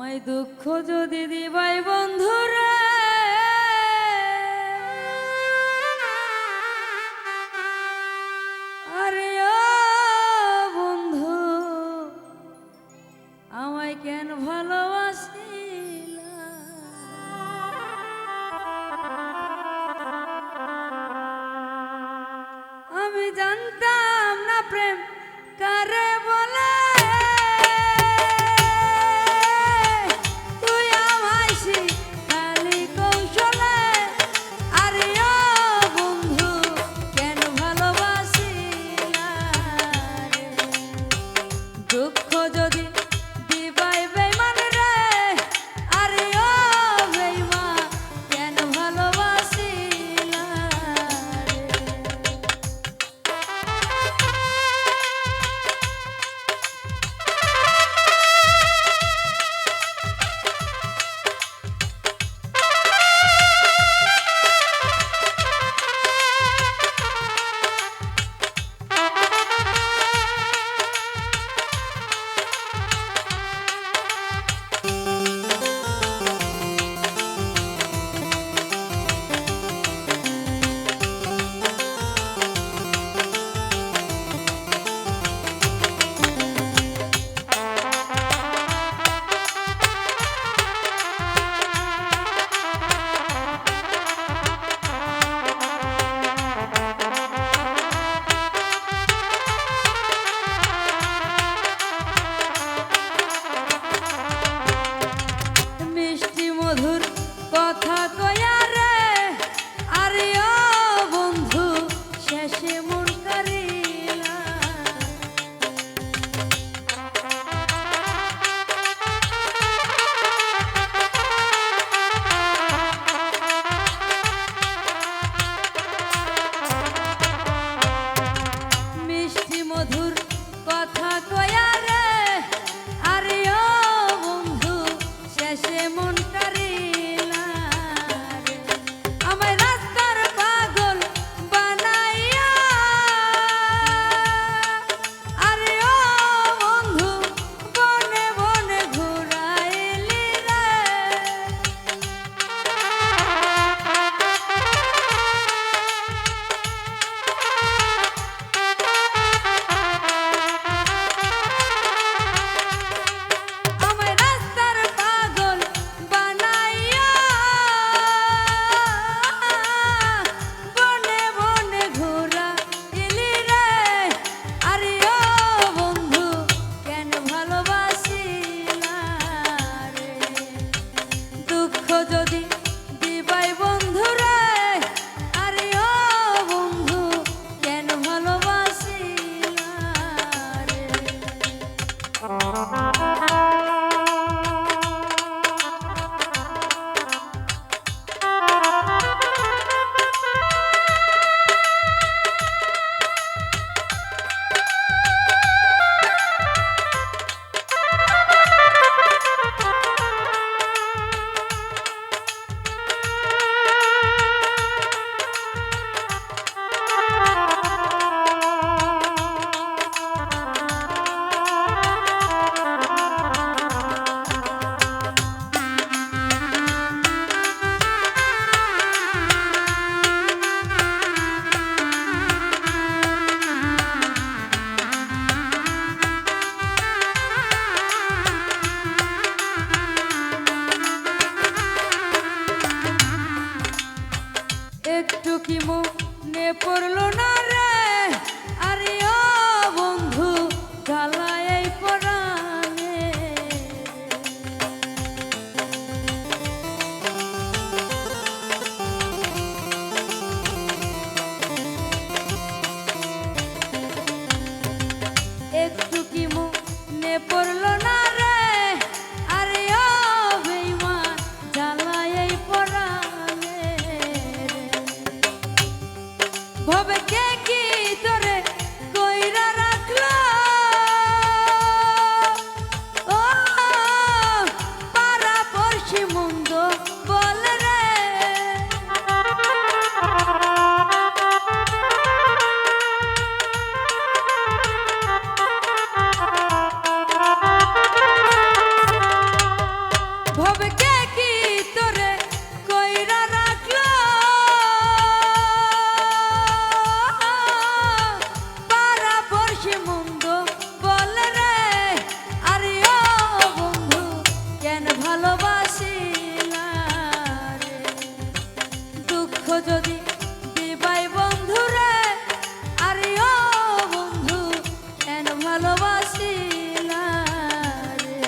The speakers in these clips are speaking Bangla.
আমায় দুঃখ যদি দিবাই বন্ধুরা। আরে বন্ধু, আমায় কেন ভালোবাসি আমি জানতাম না প্রেম কার ভালোবাসি না রে।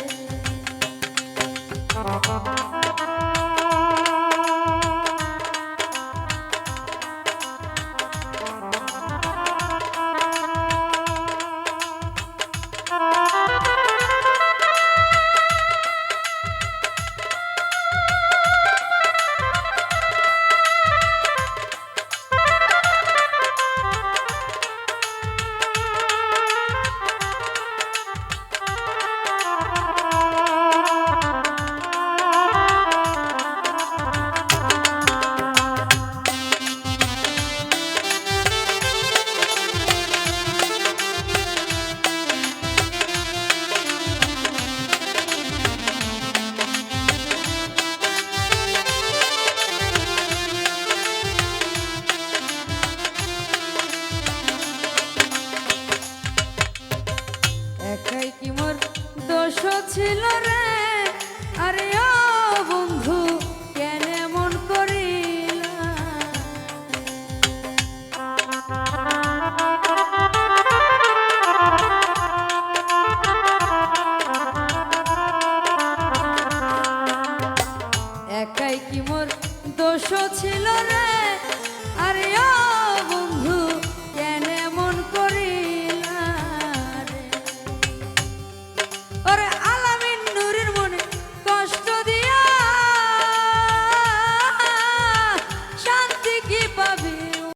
ছিল রে।